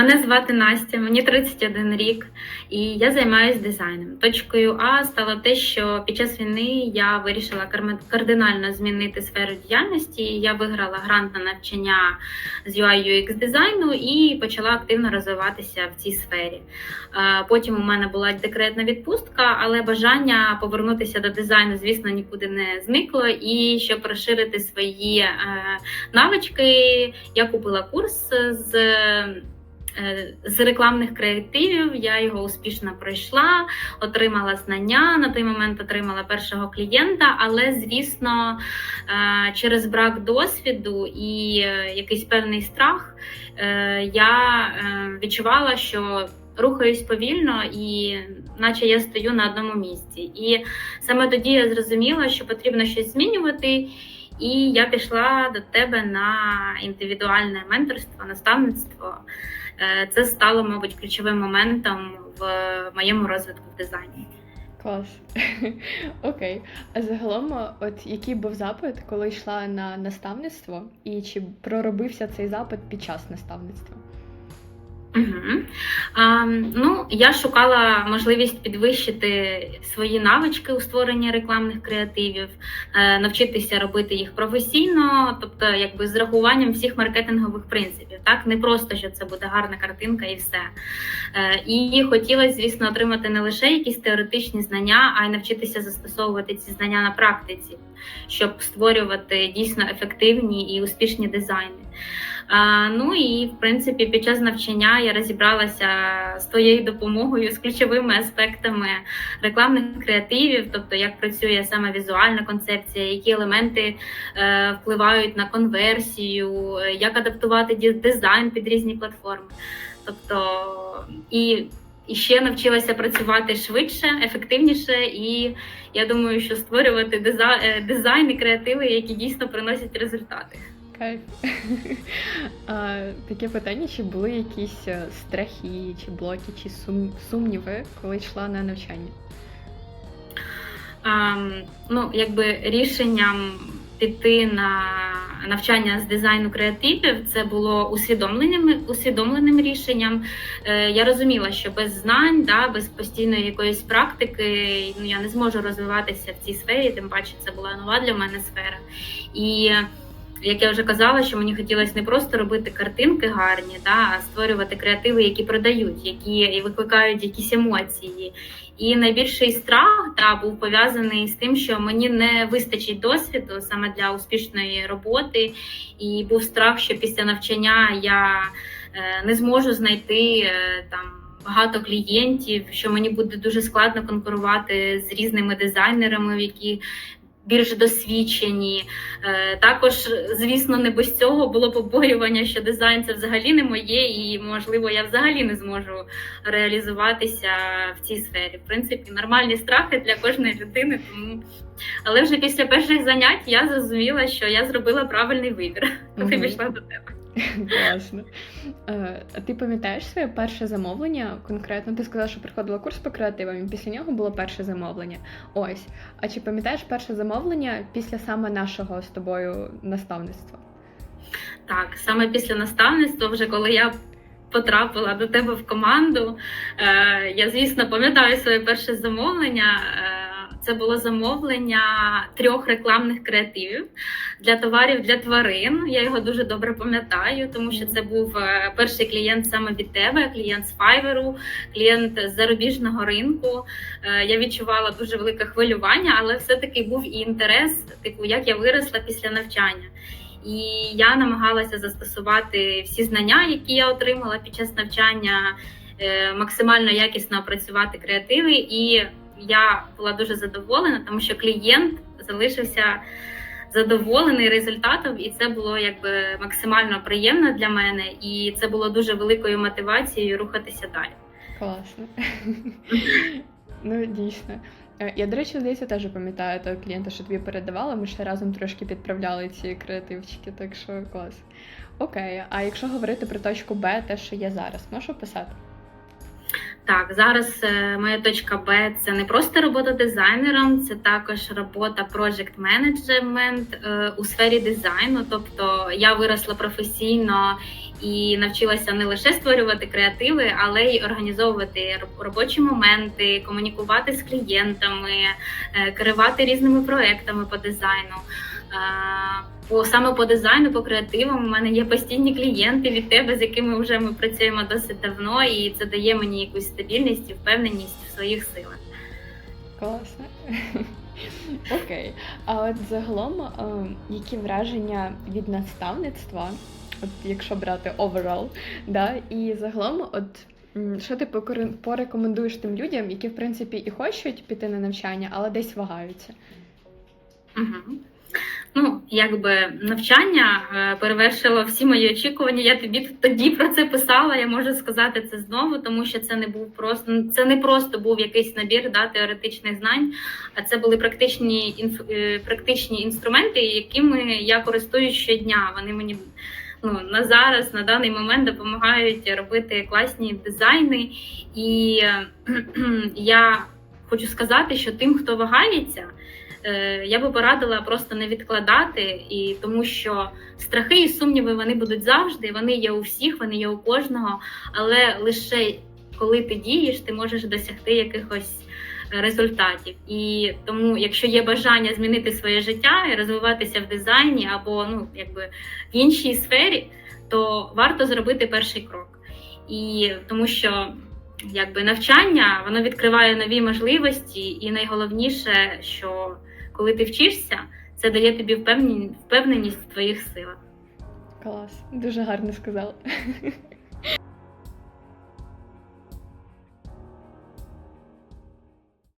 Мене звати Настя, мені 31 рік, і я займаюся дизайном. Точкою А стало те, що під час війни я вирішила кардинально змінити сферу діяльності. Я виграла грант на навчання з UI UX дизайну і почала активно розвиватися в цій сфері. Е, Потім у мене була декретна відпустка, але бажання повернутися до дизайну, звісно, нікуди не зникло. І щоб розширити свої е, навички, я купила курс з. Е, З рекламних креативів я його успішно пройшла, отримала знання. На той момент отримала першого клієнта, але звісно, е, через брак досвіду і е, якийсь певний страх я відчувала, що рухаюсь повільно, і наче я стою на одному місці. І саме тоді я зрозуміла, що потрібно щось змінювати. І я пішла до тебе на індивідуальне менторство, наставництво. Е, Це стало, мабуть, ключовим моментом в моєму розвитку в дизайні. Клас. Окей. А загалом, от який був запит, коли йшла на наставництво, і чи проробився цей запит під час наставництва? Угу. А, ну, я шукала можливість підвищити свої навички у створенні рекламних креативів, е, навчитися робити їх професійно, тобто якби з рахуванням всіх маркетингових принципів. Так, не просто що це буде гарна картинка і все. Е, і хотілося, звісно, отримати не лише якісь теоретичні знання, а й навчитися застосовувати ці знання на практиці, щоб створювати дійсно ефективні і успішні дизайни. Ну і в принципі під час навчання я розібралася з твоєю допомогою з ключовими аспектами рекламних креативів, тобто як працює саме візуальна концепція, які елементи е, впливають на конверсію, е, як адаптувати дизайн під різні платформи. Тобто і, і ще навчилася працювати швидше, ефективніше, і я думаю, що створювати дизайн, дизайн і креативи, які дійсно приносять результати. Кайф. а, таке питання: чи були якісь е, страхи, чи блоки, чи сум... сумніви, коли йшла на навчання? Ем, ну, якби рішенням піти на навчання з дизайну креативів це було усвідомленим, усвідомленим рішенням. Е, я розуміла, що без знань, да, без постійної якоїсь практики ну, я не зможу розвиватися в цій сфері, тим паче це була нова для мене сфера. І як я вже казала, що мені хотілося не просто робити картинки гарні, да, а створювати креативи, які продають, які викликають якісь емоції. І найбільший страх да, був пов'язаний з тим, що мені не вистачить досвіду саме для успішної роботи, і був страх, що після навчання я е, не зможу знайти е, там. Багато клієнтів, що мені буде дуже складно конкурувати з різними дизайнерами, які більш досвідчені. Е, Також, звісно, не без цього було побоювання, що дизайн це взагалі не моє, і можливо, я взагалі не зможу реалізуватися в цій сфері. В принципі, нормальні страхи для кожної людини. Тому але вже після перших занять я зрозуміла, що я зробила правильний вибір, коли Мгм. пішла до тебе. Класно. Е, А ти пам'ятаєш своє перше замовлення? Конкретно ти сказала, що приходила курс по креативам, і після нього було перше замовлення. Ось. А чи пам'ятаєш перше замовлення після саме нашого з тобою наставництва? Так, саме після наставництва, вже коли я потрапила до тебе в команду, е, я, звісно, пам'ятаю своє перше замовлення. Це було замовлення трьох рекламних креативів для товарів для тварин. Я його дуже добре пам'ятаю, тому що це був е, перший клієнт саме від тебе, клієнт з Fiverr, клієнт з зарубіжного ринку. Е, Я відчувала дуже велике хвилювання, але все-таки був і інтерес, типу, як я виросла після навчання. І я намагалася застосувати всі знання, які я отримала під час навчання, е, максимально якісно опрацювати креативи. І я була дуже задоволена, тому що клієнт залишився задоволений результатом, і це було якби максимально приємно для мене, і це було дуже великою мотивацією рухатися далі. Класно. ну, дійсно. Е, Я, до речі, здається, теж пам'ятаю того клієнта, що тобі передавала. Ми ще разом трошки підправляли ці креативчики, так що клас. Окей, а якщо говорити про точку Б, те, що є зараз, можеш описати? Так, зараз е, моя точка Б це не просто робота дизайнером, це також робота project е, у сфері дизайну. Тобто я виросла професійно і навчилася не лише створювати креативи, але й організовувати робочі моменти, комунікувати з клієнтами, е, керувати різними проектами по дизайну. По саме по дизайну, по креативам у мене є постійні клієнти від тебе, з якими вже ми працюємо досить давно, і це дає мені якусь стабільність і впевненість в своїх силах. Класно. Окей. А от загалом, які враження від наставництва, от якщо брати overall, да, і загалом, от що ти порекомендуєш тим людям, які в принципі і хочуть піти на навчання, але десь вагаються? Угу. Ну, якби навчання е, перевершило всі мої очікування. Я тобі тоді про це писала. Я можу сказати це знову, тому що це не був просто це не просто був якийсь набір да, теоретичних знань, а це були практичні інф, е, практичні інструменти, якими я користуюсь щодня. Вони мені ну на зараз, на даний момент допомагають робити класні дизайни. І я хочу сказати, що тим, хто вагається. Е, я би порадила просто не відкладати, і тому що страхи і сумніви вони будуть завжди. Вони є у всіх, вони є у кожного. Але лише коли ти дієш, ти можеш досягти якихось результатів. І тому, якщо є бажання змінити своє життя і розвиватися в дизайні або ну якби в іншій сфері, то варто зробити перший крок. І тому що якби навчання воно відкриває нові можливості, і найголовніше, що коли ти вчишся, це дає тобі впевненість, в твоїх силах. Клас, дуже гарно сказала.